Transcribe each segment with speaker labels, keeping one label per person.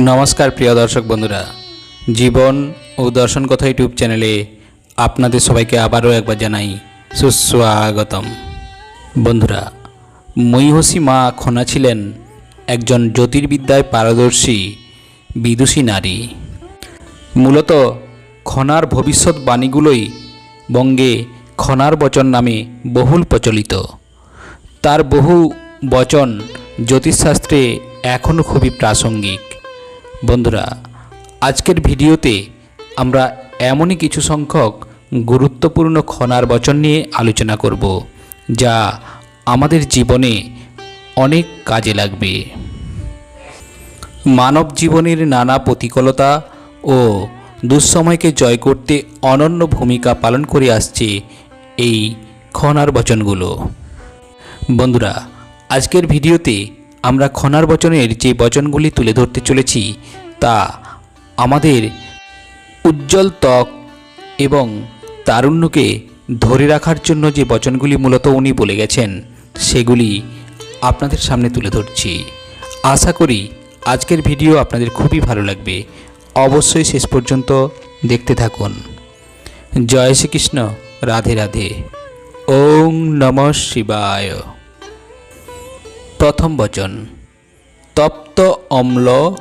Speaker 1: নমস্কার প্রিয় দর্শক বন্ধুরা। জীবন ও দর্শন কথা ইউটিউব চ্যানেলে আপনাদের সবাইকে আবারও একবার জানাই সুস্বাগতম। বন্ধুরা, মহিষী মা খনা ছিলেন একজন জ্যোতির্বিদ্যায় পারদর্শী, বিদুষী নারী। মূলত খনার ভবিষ্যৎবাণীগুলোই বঙ্গে খনার বচন নামে বহুল প্রচলিত। তার বহু বচন জ্যোতিষশাস্ত্রে এখনও খুবই প্রাসঙ্গিক। বন্ধুরা, আজকের ভিডিওতে আমরা এমনই কিছু সংখ্যক গুরুত্বপূর্ণ খনার বচন নিয়ে আলোচনা করব, যা আমাদের জীবনে অনেক কাজে লাগবে। মানব জীবনের নানা প্রতিকূলতা ও দুঃসময়কে জয় করতে অনন্য ভূমিকা পালন করে আসছে এই খনার বচনগুলো। বন্ধুরা, আজকের ভিডিওতে আমরা খনার বচনের যে বচনগুলি তুলে ধরতে চলেছি, তা আমাদের উজ্জ্বল ত্বক এবং তারুণ্যকে ধরে রাখার জন্য যে বচনগুলি মূলত উনি বলে গেছেন, সেগুলি আপনাদের সামনে তুলে ধরছি। আশা করি আজকের ভিডিও আপনাদের খুবই ভালো লাগবে। অবশ্যই শেষ পর্যন্ত দেখতে থাকুন। জয় শ্রীকৃষ্ণ। রাধে রাধে। ওং নম শিবায়। প্রথম বচন। তপ্ত অম্ল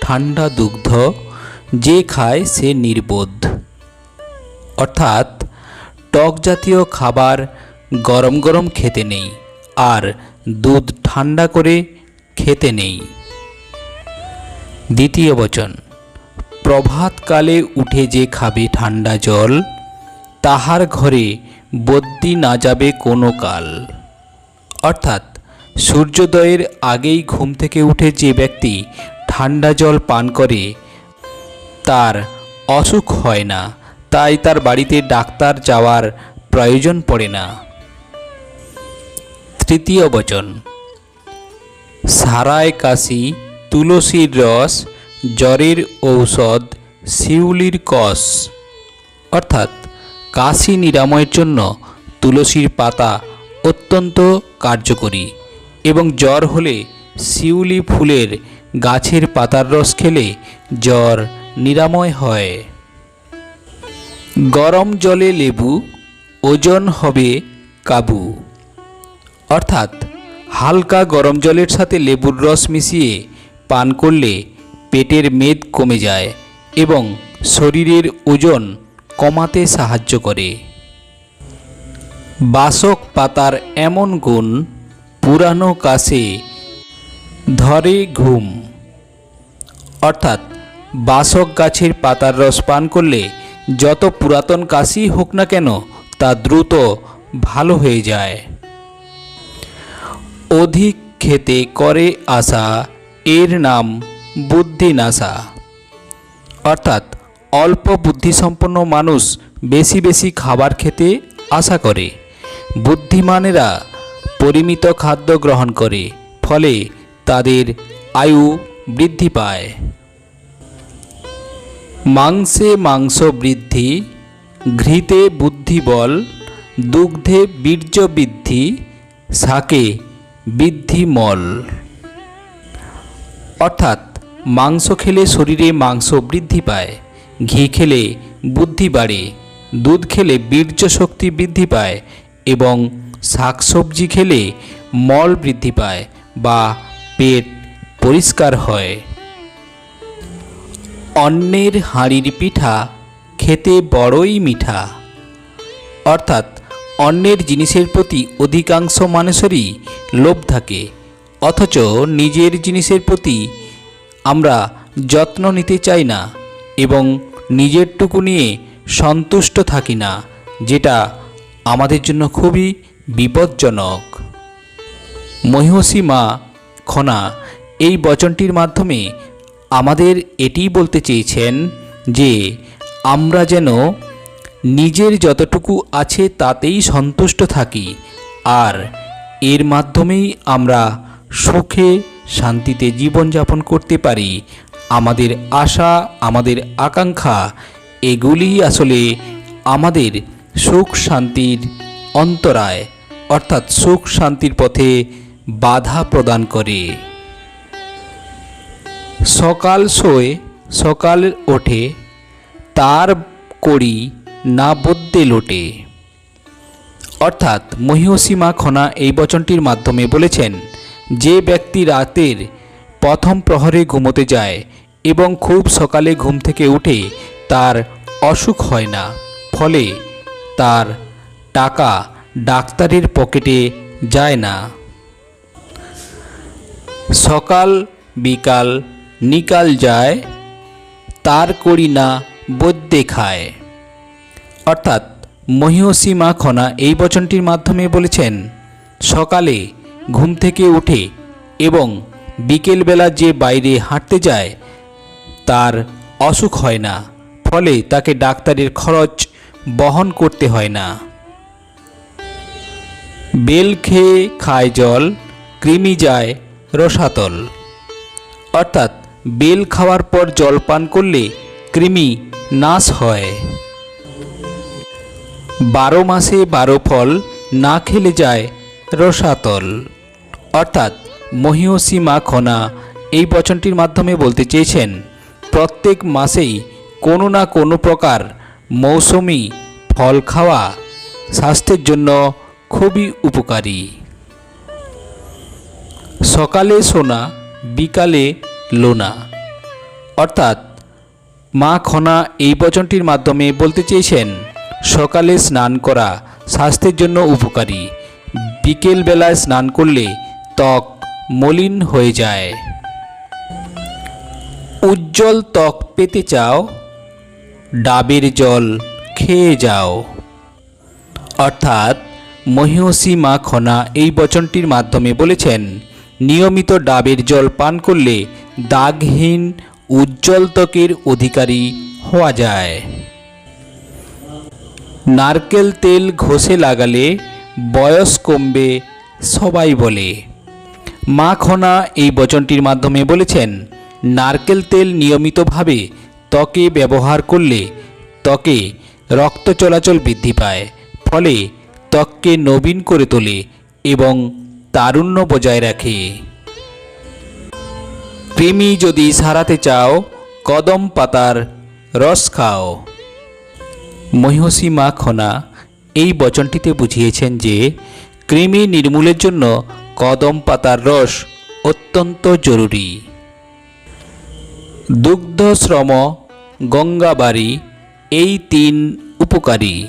Speaker 1: ঠান্ডা দুগ্ধ, যে খায় সে নির্বোধ। অর্থাৎ, টক জাতীয় খাবার গরম গরম খেতে নেই, আর দুধ ঠান্ডা করে খেতে নেই। দ্বিতীয় বচন। প্রভাতকালে উঠে যে খাবে ঠান্ডা জল, তাহার ঘরে বদ্যি না যাবে কোনো কাল। অর্থাৎ সূর্যোদয়ের আগেই ঘুম থেকে উঠে যে ব্যক্তি ঠান্ডা জল পান করে, তার অসুখ হয় না, তাই তার বাড়িতে ডাক্তার যাওয়ার প্রয়োজন পড়ে না। তৃতীয় বচন, সারায় কাশি, তুলসীর রস, জ্বরের ঔষধ, শিউলির কষ। অর্থাৎ কাশি নিরাময়ের জন্য তুলসীর পাতা অত্যন্ত কার্যকরী। এবং জ্বর হলে শিউলি ফুলের গাছের পাতার রস খেলে জ্বর নিরাময় হয়। গরম জলে লেবু, ওজন হবে কাবু। অর্থাৎ হালকা গরম জলের সাথে লেবুর রস মিশিয়ে পান করলে পেটের মেদ কমে যায় এবং শরীরের ওজন কমাতে সাহায্য করে। বাসক পাতার এমন গুণ পুরানো কাশে ধরে ঘুম। অর্থাৎ বাসক গাছের পাতার রস পান করলে যত পুরাতন কাশি হোক না কেন তা দ্রুত ভালো হয়ে যায়। অধিক খেতে করে আশা এর নাম বুদ্ধিনাশা। অর্থাৎ অল্প বুদ্ধিসম্পন্ন মানুষ বেশি বেশি খাবার খেতে আশা করে। বুদ্ধিমানেরা পরিমিত খাদ্য গ্রহণ করে, ফলে তাদের আয়ু বৃদ্ধি পায়। মাংসে মাংস বৃদ্ধি, ঘৃতে বুদ্ধিবল দুগ্ধে বীর্য বৃদ্ধি, শাকে বৃদ্ধি মল। অর্থাৎ মাংস খেলে শরীরে মাংস বৃদ্ধি পায়, ঘি খেলে বুদ্ধি বাড়ে, দুধ খেলে বীর্য শক্তি বৃদ্ধি পায় এবং শাকসবজি খেলে মল বৃদ্ধি পায় বা পেট পরিষ্কার হয়। অন্যের হাঁড়ির পিঠা খেতে বড়ই মিঠা। অর্থাৎ অন্যের জিনিসের প্রতি অধিকাংশ মানুষেরই লোভ থাকে, অথচ নিজের জিনিসের প্রতি আমরা যত্ন নিতে চাই না এবং নিজেরটুকু নিয়ে সন্তুষ্ট থাকি না, যেটা আমাদের জন্য খুবই বিপজ্জনক। মহিষী মা খনা, এই বচনটির মাধ্যমে আমাদের এটিই বলতে চেয়েছেন যে, আমরা যেন নিজের যতটুকু আছে তাতেই সন্তুষ্ট থাকি আর এর মাধ্যমেই আমরা সুখে, শান্তিতে জীবনযাপন করতে পারি। আমাদের আশা, আমাদের আকাঙ্ক্ষা এগুলি আসলে আমাদের সুখ শান্তির অন্তরায়, অর্থাৎ সুখ শান্তির পথে বাধা প্রদান করে। সকাল শোয়, সকাল ওঠে, তার করি না বদ্যে লোটে। অর্থাৎ মহিষীমা খনা এই বচনটির মাধ্যমে বলেছেন, যে ব্যক্তি রাতের প্রথম প্রহরে ঘুমোতে যায় এবং খুব সকালে ঘুম থেকে উঠে, তার অসুখ হয় না। ফলে তার টাকা ডাক্তারের পকেটে যায় না। সকাল বিকাল নিকাল যায়, তার করি না বদ্যে খায়। অর্থাৎ মহিষী মা খনা এই বচনটির মাধ্যমে বলেছেন, সকালে ঘুম থেকে উঠে এবং বিকেলবেলা যে বাইরে হাঁটতে যায়, তার অসুখ হয় না, ফলে তাকে ডাক্তারের খরচ বহন করতে হয় না। বেল খেয়ে খায় জল, কৃমি যায় রসাতল। অর্থাৎ বেল খাওয়ার পর জল পান করলে কৃমি নাশ হয়। বারো মাসে বারো ফল না খেলে যায় রসাতল। অর্থাৎ মহিষী মা খনা এই বচনটির মাধ্যমে বলতে চেয়েছেন, প্রত্যেক মাসেই কোনো না কোনো প্রকার মৌসুমি ফল খাওয়া স্বাস্থ্যের জন্য খুবই উপকারী। সকালে সোনা, বিকালে লোনা। অর্থাৎ, মা খনা এই বচনটির মাধ্যমে বলতে চেয়েছেন, সকালে স্নান করা স্বাস্থ্যের জন্য উপকারী। বিকেল বেলায় স্নান করলে ত্বক মলিন হয়ে যায়। উজ্জ্বল ত্বক পেতে চাও ডাবের জল খেয়ে যাও। অর্থাৎ মহিষী মা খনা এই বচনটির মাধ্যমে বলেছেন, নিয়মিত ডাবের জল পান করলে দাগহীন উজ্জ্বল ত্বকের অধিকারী হওয়া যায়। নারকেল তেল ঘষে লাগালে বয়স কমবে সবাই বলে। মা খনা এই বচনটির মাধ্যমে বলেছেন, নারকেল তেল নিয়মিতভাবে ত্বকে ব্যবহার করলে ত্বকে রক্ত চলাচল বৃদ্ধি পায়, ফলে ত্বককে নবীন করে তোলে এবং তারুণ্য বজায় রাখে। কৃমি যদি সারাতে চাও, কদম পাতার রস খাও। মহিষী মা খনা এই বচনটিতে বুঝিয়েছেন যে, কৃমি নির্মূলের জন্য কদম পাতার রস অত্যন্ত জরুরি। দুগ্ধ শ্রম গঙ্গাবাড়ি, এই তিন উপকারী।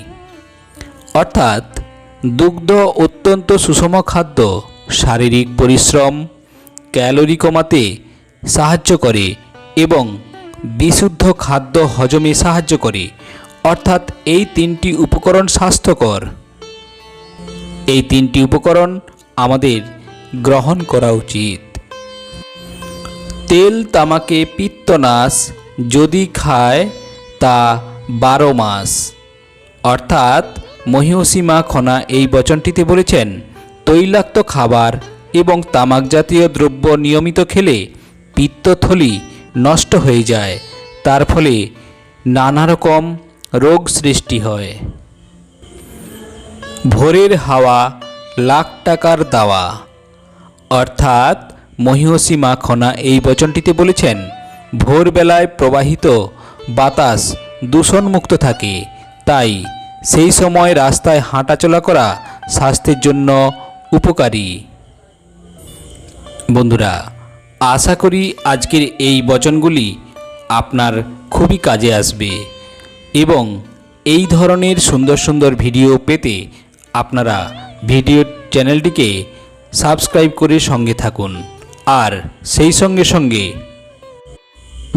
Speaker 1: অর্থাৎ, দুগ্ধ অত্যন্ত সুষম খাদ্য, শারীরিক পরিশ্রম, ক্যালোরি কমাতে সাহায্য করে এবং বিশুদ্ধ খাদ্য হজমে সাহায্য করে। অর্থাৎ, এই তিনটি উপকরণ স্বাস্থ্যকর। এই তিনটি উপকরণ আমাদের গ্রহণ করা উচিত। তেল তামাকে পিত্তনাশ, যদি খায় তা বারো মাস। অর্থাৎ মহিষীমা খনা এই বচনটিতে বলেছেন, তৈলাক্ত খাবার এবং তামাক জাতীয় দ্রব্য নিয়মিত খেলে পিত্তথলি নষ্ট হয়ে যায়। তার ফলে নানা রকম রোগ সৃষ্টি হয়। ভোরের হাওয়া লাখ টাকার দাওয়া। অর্থাৎ মহিষী মা খনা এই বচনটিতে বলেছেন, ভোরবেলায় প্রবাহিত বাতাস দূষণমুক্ত থাকে, তাই সেই সময় রাস্তায় হাঁটাচলা করা স্বাস্থ্যের জন্য উপকারী। বন্ধুরা, আশা করি আজকের এই বচনগুলি আপনার খুবই কাজে আসবে এবং এই ধরনের সুন্দর সুন্দর ভিডিও পেতে আপনারা ভিডিও চ্যানেলটিকে সাবস্ক্রাইব করে সঙ্গে থাকুন। আর সেই সঙ্গে সঙ্গে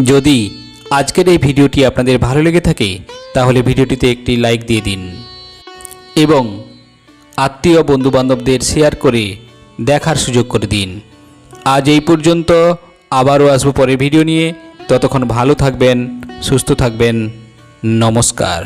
Speaker 1: যদি আজকের এই ভিডিওটি আপনাদের ভালো লেগে থাকে, তাহলে ভিডিওটিতে একটি লাইক দিয়ে দিন এবং আত্মীয় বন্ধুবান্ধবদের শেয়ার করে দেখার সুযোগ করে দিন। আজ এই পর্যন্ত আবারও আসব পরে ভিডিও নিয়ে। ততক্ষণ ভালো থাকবেন, সুস্থ থাকবেন। নমস্কার।